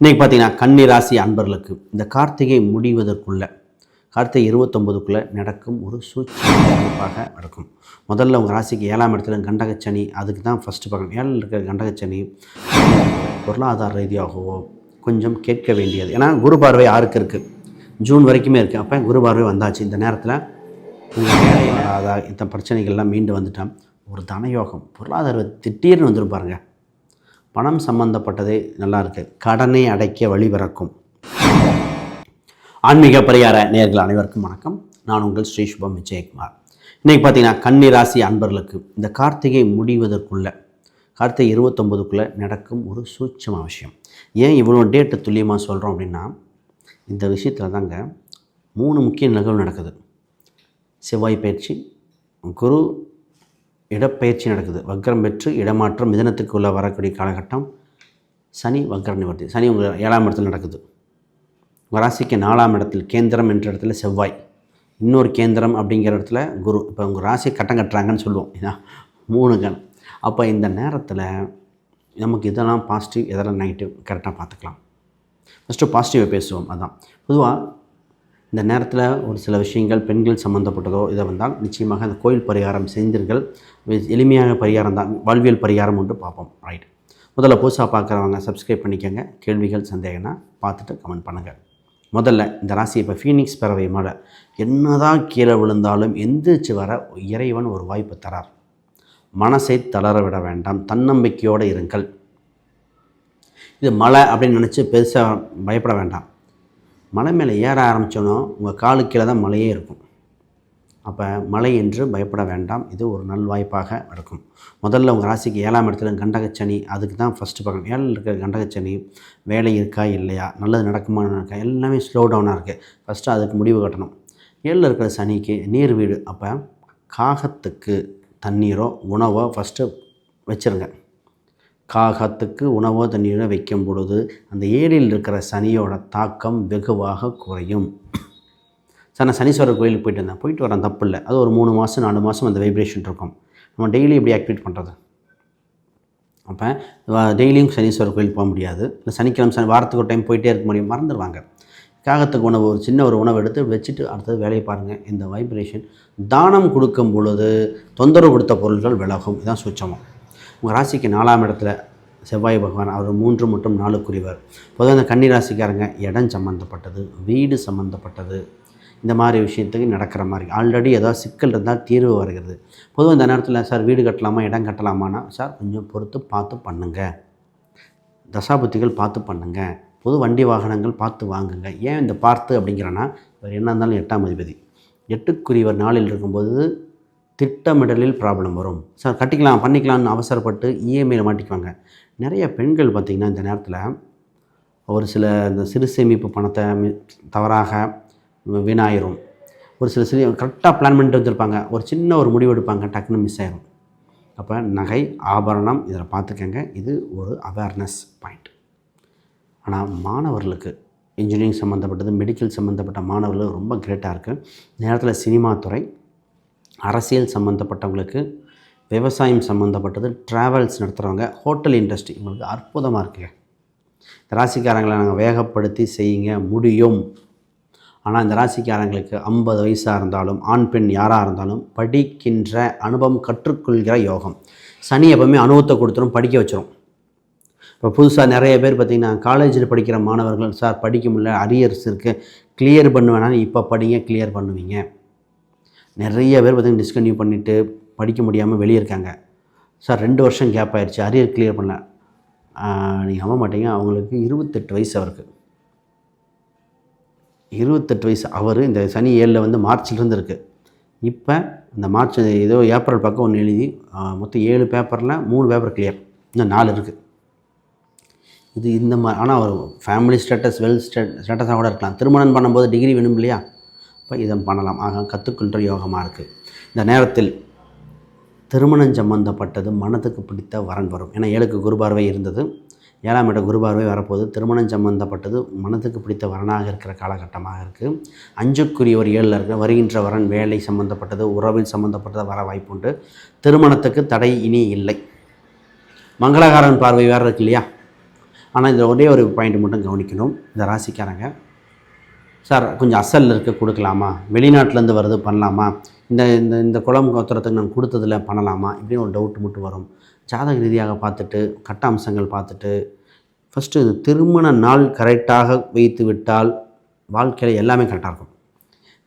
இன்றைக்கி பார்த்தீங்கன்னா கன்னி ராசி அன்பர்களுக்கு இந்த கார்த்திகை முடிவதற்குள்ள கார்த்திகை இருபத்தொம்பதுக்குள்ளே நடக்கும் ஒரு சூழ்ச்சியாக நடக்கும். முதல்ல உங்கள் ராசிக்கு ஏழாம் இடத்துல கண்டகச்சனி அதுக்கு தான் ஃபஸ்ட்டு பார்க்கணும் ஏழில் இருக்கிற கண்டகச்சனி பொருளாதார ரீதியாகவோ கொஞ்சம் கேட்க வேண்டியது. ஏன்னா குரு பார்வை யாருக்கு இருக்குது ஜூன் வரைக்குமே இருக்குது அப்போ குரு பார்வை வந்தாச்சு. இந்த நேரத்தில் உங்கள் வேலையில் இந்த பிரச்சனைகள்லாம் மீண்டு வந்துட்டான் ஒரு தனயோகம் பொருளாதார திட்டீர்னு வந்துரும் பாருங்கள் பணம் சம்பந்தப்பட்டதே நல்லா இருக்குது கடனை அடைக்க வழிபிறக்கும் ஆன்மீக பரிகார நேர்கள் அனைவருக்கும் வணக்கம். நான் உங்கள் ஸ்ரீ சுபம் விஜயகுமார். இன்றைக்கி பார்த்தீங்கன்னா கன்னிராசி அன்பர்களுக்கு இந்த கார்த்திகை முடிவதற்குள்ளே கார்த்திகை இருபத்தொம்பதுக்குள்ளே நடக்கும் ஒரு சூட்சம விஷயம். ஏன் இவ்வளோ டேட்டு துல்லியமாக சொல்கிறோம் அப்படின்னா இந்த விஷயத்தில் தாங்க மூணு முக்கிய நிகழ்வு நடக்குது. செவ்வாய் பயிற்சி குரு இடப்பெயர்ச்சி நடக்குது. வக்ரம் பெற்று இடமாற்றம் மிதனத்துக்கு உள்ள வரக்கூடிய காலகட்டம் சனி வக்ர நிவர்த்தி. சனி உங்கள் ஏழாம் இடத்துல நடக்குது. உங்கள் ராசிக்கு நாலாம் இடத்தில் கேந்திரம் என்ற இடத்துல செவ்வாய். இன்னொரு கேந்திரம் அப்படிங்கிற இடத்துல குரு. இப்போ உங்கள் ராசி கட்டம் கட்டுறாங்கன்னு சொல்லுவோம். ஏன்னா மூணு கண். அப்போ இந்த நேரத்தில் நமக்கு இதெல்லாம் பாசிட்டிவ் இதெல்லாம் நெகட்டிவ் கரெக்டாக பார்த்துக்கலாம். ஃபஸ்ட்டு பாசிட்டிவை பேசுவோம். அதான். பொதுவாக இந்த நேரத்தில் ஒரு சில விஷயங்கள் பெண்கள் சம்மந்தப்பட்டதோ இதை வந்தால் நிச்சயமாக அந்த கோயில் பரிகாரம் செய்தீர்கள் எளிமையான பரிகாரம் தான் வாழ்வியல் பரிகாரம் ஒன்று பார்ப்போம். ரைட் முதல்ல புதுசாக பார்க்குறவங்க சப்ஸ்கிரைப் பண்ணிக்கோங்க. கேள்விகள் சந்தேகம்னா பார்த்துட்டு கமெண்ட் பண்ணுங்கள் முதல்ல இந்த ராசி இப்போ ஃபீனிக்ஸ் பறவை மழை. என்னதான் கீழே விழுந்தாலும் எந்திரிச்சு வர இறைவன் ஒரு வாய்ப்பு தரார். மனசை தளர விட வேண்டாம். தன்னம்பிக்கையோடு இருங்கள். இது மழை அப்படின்னு நினச்சி பெருசாக பயப்பட வேண்டாம். மலை மேலே ஏற ஆரம்பித்தோன்னோ உங்கள் காலு கீழே தான் மலையே இருக்கும். அப்போ மலை என்று பயப்பட வேண்டாம். இது ஒரு நல்வாய்ப்பாக இருக்கும். முதல்ல உங்கள் ராசிக்கு ஏழாம் இடத்துல கண்டகச்சனி அதுக்கு தான் ஃபஸ்ட்டு பார்க்கணும் ஏழில் இருக்கிற கண்டகச்சனி வேலை இருக்கா இல்லையா? நல்லது நடக்குமா இருக்கா? எல்லாமே ஸ்லோ டவுனாக இருக்குது ஃபஸ்ட்டு அதுக்கு முடிவு கட்டணும். ஏழில் இருக்கிற சனிக்கு நீர் வீடு. அப்போ காகத்துக்கு தண்ணீரோ உணவோ ஃபஸ்ட்டு வச்சுருங்க. காகத்துக்கு உணவோ தண்ணீரோ வைக்கும் பொழுது அந்த ஏழில் இருக்கிற சனியோட தாக்கம் வெகுவாக குறையும். சார் நான் சனீஸ்வரர் கோயிலுக்கு போயிட்டு இருந்தேன் போயிட்டு வரேன் தப்பு இல்லை. அது ஒரு மூணு மாதம் நாலு மாதம் அந்த வைப்ரேஷன் இருக்கும். நம்ம டெய்லி எப்படி ஆக்டிவேட் பண்ணுறது அப்போ டெய்லியும் சனீஸ்வரர் கோயில் போக முடியாது. இல்லை சனிக்கிழமை சனி வாரத்துக்கு ஒரு டைம் போயிட்டே இருக்க முடியும். மறந்துடுவாங்க. காகத்துக்கு உணவு ஒரு சின்ன ஒரு உணவு எடுத்து வச்சுட்டு அடுத்தது வேலையை பாருங்கள் இந்த வைப்ரேஷன் தானம் கொடுக்கும் பொழுது தொந்தரவு கொடுத்த பொருள்கள் விலகும். இதுதான் சுச்சமம் உங்கள் ராசிக்கு நாலாம் இடத்துல செவ்வாய் பகவான் அவர் மூன்று மற்றும் நாலுக்குரியவர் பொதுவாக இந்த கன்னி ராசிக்காரங்க இடம் சம்மந்தப்பட்டது வீடு சம்மந்தப்பட்டது இந்த மாதிரி விஷயத்துக்கு நடக்கிற மாதிரி ஆல்ரெடி ஏதாவது சிக்கல் இருந்தால் தீர்வு வருகிறது. பொதுவாக இந்த நேரத்தில் சார் வீடு கட்டலாமா இடம் கட்டலாமான்னா சார் கொஞ்சம் பொறுத்து பார்த்து பண்ணுங்கள் தசாபுத்திகள் பார்த்து பண்ணுங்கள் பொது வண்டி வாகனங்கள் பார்த்து வாங்குங்க. ஏன் இந்த பார்த்து? அப்படிங்கிறனா இவர் என்ன இருந்தாலும் எட்டாம் அதிபதி. எட்டுக்குரியவர் நாளில் இருக்கும்போது திட்டமிடலில் ப்ராப்ளம் வரும். சார் கட்டிக்கலாம் பண்ணிக்கலாம்னு அவசரப்பட்டு இஎம்ஐயில் மாட்டிக்குவாங்க. நிறைய பெண்கள் பார்த்திங்கன்னா இந்த நேரத்தில் ஒரு சில இந்த சிறு சேமிப்பு பணத்தை தவறாக வீணாயிரும். ஒரு சில சிறு கரெக்டாக பிளான் பண்ணிட்டு வந்திருப்பாங்க. ஒரு சின்ன ஒரு முடிவு எடுப்பாங்க டக்குன்னு மிஸ் ஆயிரும். அப்போ நகை ஆபரணம் இதில் பார்த்துக்கங்க. இது ஒரு அவேர்னஸ் பாயிண்ட் ஆனால் மாணவர்களுக்கு இன்ஜினியரிங் சம்மந்தப்பட்டது மெடிக்கல் சம்மந்தப்பட்ட மாணவர்களுக்கு ரொம்ப கிரேட்டாக இருக்குது நேரத்தில் சினிமா துறை அரசியல் சம்மந்தப்பட்டவங்களுக்கு விவசாயம் சம்மந்தப்பட்டது ட்ராவல்ஸ் நடத்துகிறவங்க ஹோட்டல் இண்டஸ்ட்ரி உங்களுக்கு அற்புதமாக இருக்குங்க. இந்த ராசிக்காரங்களை நாங்கள் வேகப்படுத்தி செய்யுங்க முடியும். ஆனால் இந்த ராசிக்காரங்களுக்கு ஐம்பது வயசாக இருந்தாலும் ஆண் பெண் யாராக இருந்தாலும் படிக்கின்ற அனுபவம் கற்றுக்கொள்கிற யோகம். சனி எப்பவுமே அனுபவத்தை கொடுத்துரும் படிக்க வச்சிரும். இப்போ புதுசாக நிறைய பேர் பார்த்திங்கன்னா காலேஜில் படிக்கிற மாணவர்கள் சார் படிக்க முடியல அரியர்ஸ் இருக்குது கிளியர் பண்ணுவேன்னா இப்போ படிங்க கிளியர் பண்ணுவீங்க. நிறைய பேர் பார்த்திங்கன்னா டிஸ்கன்டினியூ பண்ணிவிட்டு படிக்க முடியாமல் வெளியே இருக்காங்க. சார் ரெண்டு வருஷம் கேப் ஆயிடுச்சு அரியர் கிளியர் பண்ணல. நீங்கள் நம்ப மாட்டீங்க. அவங்களுக்கு இருபத்தெட்டு வயசு அவருக்கு. இருபத்தெட்டு வயசு. அவர் இந்த சனி ஏழில் வந்து மார்ச்லேருந்து இருக்குது இப்போ இந்த மார்ச் ஏதோ ஏப்ரல் பக்கம் ஒன்று எழுதி மொத்தம் ஏழு பேப்பரில் மூணு பேப்பர் கிளியர் இன்னும் நாலு இருக்குது இது இந்த மாதிரி ஆனால் அவர் ஃபேமிலி ஸ்டேட்டஸ் வெல் ஸ்டேட் ஸ்டேட்டஸாக கூட இருக்கலாம். திருமணம் பண்ணும்போது டிகிரி வேணும் இல்லையா? இப்போ இதை பண்ணலாம். ஆக கற்றுக்கொள்கிற யோகமாக இருக்குது இந்த நேரத்தில் திருமணம் சம்பந்தப்பட்டது மனதுக்கு பிடித்த வரன் வரும். ஏன்னா ஏழுக்கு குருபார்வை இருந்தது. ஏழாம் இட குருபார்வை வரப்போது திருமணம் சம்பந்தப்பட்டது மனதுக்கு பிடித்த வரனாக இருக்கிற காலகட்டமாக இருக்குது அஞ்சுக்குரிய ஒரு ஏழில் இருக்கிற வருகின்ற வரன் வேலை சம்பந்தப்பட்டது உறவில் சம்பந்தப்பட்டது வர வாய்ப்புண்டு. திருமணத்துக்கு தடை இனி இல்லை. மங்களகாரன் பார்வை வேறு இருக்கு இல்லையா? ஆனால் இதில் ஒரே ஒரு பாயிண்ட் மட்டும் கவனிக்கணும். இந்த ராசிக்காரங்க சார் கொஞ்சம் அசல் இருக்க கொடுக்கலாமா? வெளிநாட்டிலேருந்து வருது பண்ணலாமா? இந்த இந்த இந்த குளம் கோத்திரத்துக்கு நான் கொடுத்ததில் பண்ணலாமா? இப்படின்னு ஒரு டவுட் மட்டும் வரும். ஜாதக ரீதியாக பார்த்துட்டு கட்ட அம்சங்கள் பார்த்துட்டு ஃபஸ்ட்டு திருமண நாள் கரெக்டாக வைத்து விட்டால் வாழ்க்கையில் எல்லாமே கரெக்டாக இருக்கும்.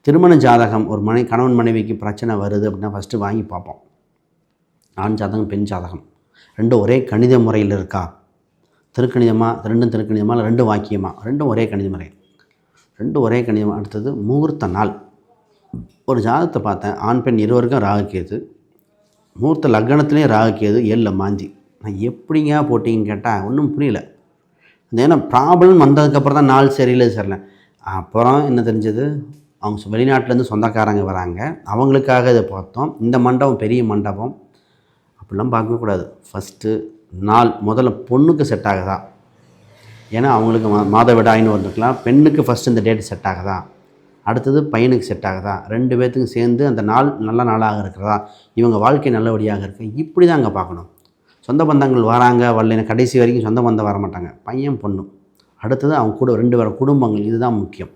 திருமண ஜாதகம் ஒரு மனை கணவன் மனைவிக்கு பிரச்சனை வருது அப்படின்னா ஃபஸ்ட்டு வாங்கி பார்ப்போம். ஆண் ஜாதகம் பெண் ஜாதகம். ரெண்டும் ஒரே கணித முறையில் இருக்கா? திருக்கணிதமாக ரெண்டும் திருக்கணிதமாக இல்லை ரெண்டும் வாக்கியமாக ரெண்டும் ஒரே கணித முறை. ரெண்டு ஒரே கணிதம்? அடுத்தது முகூர்த்த நாள். ஒரு ஜாதகத்தை பார்த்தேன். ஆண் பெண் இருவருக்கும் ராகுக்கேது முகூர்த்த லக்னத்துலேயும் ராகுக்கேது ஏழில் மாஞ்சி. நான் எப்படிங்க போட்டிங்கன்னு கேட்டால் ஒன்றும் புரியல. அந்த ஏன்னா ப்ராப்ளம் வந்ததுக்கப்புறம் தான் நாள் சரியில்லை சரியில்லை. அப்புறம் என்ன தெரிஞ்சது? அவங்க வெளிநாட்டிலேருந்து சொந்தக்காரங்க வராங்க. அவங்களுக்காக இதை பார்த்தோம். இந்த மண்டபம் பெரிய மண்டபம். அப்படிலாம் பார்க்கக்கூடாது. ஃபஸ்ட்டு நாள் முதல்ல பொண்ணுக்கு செட் ஆகுதா? ஏன்னா அவங்களுக்கு மா மாதவிடாயின்னு வந்துருக்கலாம் பெண்ணுக்கு ஃபஸ்ட்டு இந்த டேட் செட் ஆகுதா? அடுத்தது பையனுக்கு செட் ஆகுதா? ரெண்டு பேர்த்துக்கும் சேர்ந்து அந்த நாள் நல்ல நாளாக இருக்கிறதா? இவங்க வாழ்க்கை நல்லபடியாக இருக்கு. இப்படி தான் அங்கே பார்க்கணும். சொந்த பந்தங்கள் வராங்க வரலன்னு கடைசி வரைக்கும் சொந்த பந்தம் வர மாட்டாங்க. பையன் பொண்ணு. அடுத்தது அவங்க கூட ரெண்டு வர குடும்பங்கள். இதுதான் முக்கியம்.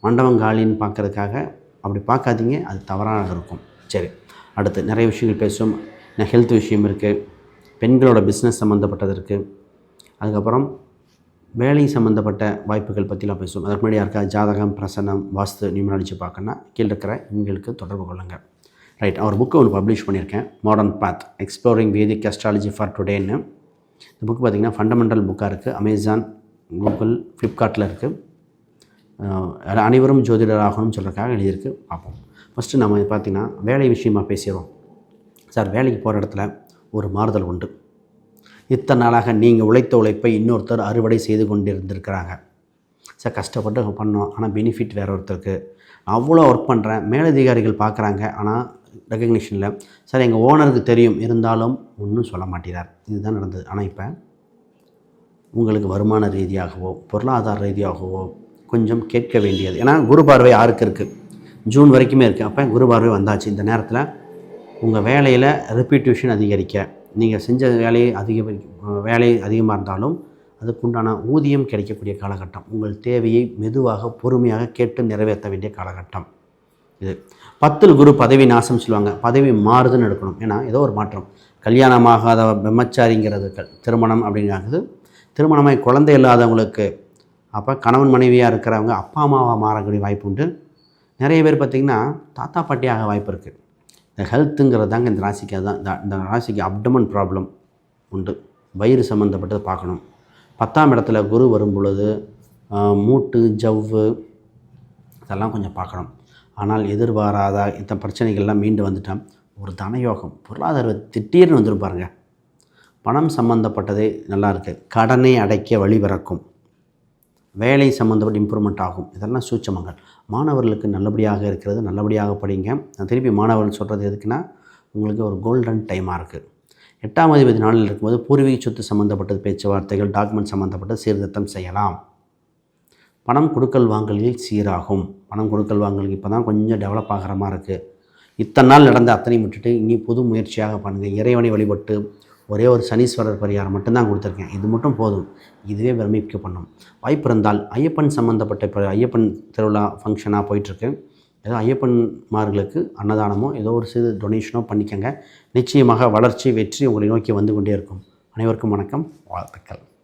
மண்டபம் காலின்னு பார்க்கறதுக்காக அப்படி பார்க்காதீங்க. அது தவறாக இருக்கும். சரி. அடுத்து நிறைய விஷயங்கள் பேசும் ஹெல்த் விஷயம் இருக்குது பெண்களோட பிஸ்னஸ் சம்மந்தப்பட்டது இருக்குது அதுக்கப்புறம் வேலை சம்மந்தப்பட்ட வாய்ப்புகள் பற்றிலாம் பேசுவோம். அதுக்கு முன்னாடி யாருக்கா ஜாதகம் பிரசனம் வாஸ்து நியூமராலஜி பார்க்கணுன்னா கீழே இருக்கிற எங்களுக்கு தொடர்பு கொள்ளுங்கள் ரைட் அவர் புக்கு ஒன்று பப்ளிஷ் பண்ணியிருக்கேன். Modern path exploring Vedic astrology for டுடேன்னு இந்த புக் பார்த்திங்கன்னா ஃபண்டமெண்டல் புக்காக இருக்குது அமேசான் கூகுள் ஃப்ளிப்கார்ட்டில் இருக்குது அனைவரும் ஜோதிடர் ஆகணும்னு சொல்கிறக்காக எழுதியிருக்கு. பார்ப்போம். ஃபஸ்ட்டு நம்ம பார்த்திங்கன்னா வேலை விஷயமா பேசிடுறோம் சார் வேலைக்கு போகிற இடத்துல ஒரு மாறுதல் உண்டு. இத்தனை நாளாக நீங்கள் உழைத்த உழைப்பை இன்னொருத்தர் அறுவடை செய்து கொண்டிருந்திருக்கிறாங்க. சார் கஷ்டப்பட்டு பண்ணோம். ஆனால் பெனிஃபிட் வேற ஒருத்தருக்கு. அவ்வளோ ஒர்க் பண்ணுறேன் மேலதிகாரிகள் பார்க்குறாங்க ஆனால் ரெக்கக்னிஷனில் சார் எங்கள் ஓனருக்கு தெரியும். இருந்தாலும் ஒன்றும் சொல்ல மாட்டேறார். இதுதான் நடந்தது. ஆனால் இப்போ உங்களுக்கு வருமான ரீதியாகவோ பொருளாதார ரீதியாகவோ கொஞ்சம் கேட்க வேண்டியது. ஏன்னா குரு பார்வை யாருக்கு இருக்குது ஜூன் வரைக்குமே இருக்குது அப்போ குரு பார்வை வந்தாச்சு. இந்த நேரத்தில் உங்கள் வேலையில் ரெப்யூட்டேஷன் அதிகரிக்க நீங்கள் செஞ்ச வேலையை அதிக வேலை அதிகமாக இருந்தாலும் அதுக்குண்டான ஊதியம் கிடைக்கக்கூடிய காலகட்டம். உங்கள் தேவையை மெதுவாக பொறுமையாக கேட்டு நிறைவேற்ற வேண்டிய காலகட்டம். இது. பத்தில் குரு பதவி நாசம் சொல்லுவாங்க. பதவி மாறுதுன்னு எடுக்கணும். ஏன்னா ஏதோ ஒரு மாற்றம். கல்யாணமாகாத பிரம்மச்சாரிங்கிறது திருமணம் அப்படிங்கிறது திருமணமாய் குழந்தை இல்லாதவங்களுக்கு அப்போ கணவன் மனைவியாக இருக்கிறவங்க அப்பா அம்மாவாக மாறக்கூடிய வாய்ப்பு உண்டு. நிறைய பேர் பார்த்திங்கன்னா தாத்தா பாட்டியாக வாய்ப்பு இருக்குது இந்த ஹெல்த்துங்கிறது தாங்க இந்த ராசிக்கு அதுதான் இந்த ராசிக்கு அப்டமன் ப்ராப்ளம் உண்டு. வயிறு சம்மந்தப்பட்டது பார்க்கணும். பத்தாம் இடத்துல குரு வரும் பொழுது மூட்டு ஜவ்வு இதெல்லாம் கொஞ்சம் பார்க்கணும். ஆனால் எதிர்பாராத இந்த பிரச்சனைகள்லாம் மீண்டு வந்துட்டால் ஒரு தனயோகம் பொருளாதார திட்டீர்னு வந்துடும் பாருங்கள் பணம் சம்மந்தப்பட்டதே நல்லா இருக்குது கடனை அடைக்க வழிபிறக்கும் வேலை சம்மந்தப்பட்ட இம்ப்ரூவ்மெண்ட் ஆகும். இதெல்லாம் சூட்சமங்கள். மாணவர்களுக்கு நல்லபடியாக இருக்கிறது நல்லபடியாக படிங்க. நான் திருப்பி மாணவர்கள் சொல்கிறது எதுக்குன்னா உங்களுக்கு ஒரு கோல்டன் டைமாக இருக்குது எட்டாம் அதிபதி நாளில் இருக்கும்போது பூர்வீக சொத்து சம்மந்தப்பட்டது பேச்சுவார்த்தைகள் டாக்குமெண்ட் சம்மந்தப்பட்ட சீர்திருத்தம் செய்யலாம். பணம் கொடுக்கல் வாங்கலில் சீராகும். பணம் கொடுக்கல் வாங்கல் இப்போ தான் கொஞ்சம் டெவலப் ஆகிற மாதிரி இருக்குது இத்தனை நாள் நடந்த அத்தனையும் விட்டுட்டு இனி புது முயற்சியாக பண்ணுங்கள் இறைவனை வழிபட்டு ஒரே ஒரு சனீஸ்வரர் பரிகாரம் மட்டும்தான் கொடுத்துருக்கேன். இது மட்டும் போதும். இதுவே பிரமிக்க பண்ணும். வாய்ப்பு இருந்தால் ஐயப்பன் சம்மந்தப்பட்ட இப்போ ஐயப்பன் திருவிழா ஃபங்க்ஷனாக போயிட்டுருக்கு. ஏதோ ஐயப்பன்மார்களுக்கு அன்னதானமோ ஏதோ ஒரு சிறு டொனேஷனோ பண்ணிக்கங்க. நிச்சயமாக வளர்ச்சி வெற்றி உங்களை நோக்கி வந்து கொண்டே இருக்கும். அனைவருக்கும் வணக்கம். வாழ்த்துக்கள்.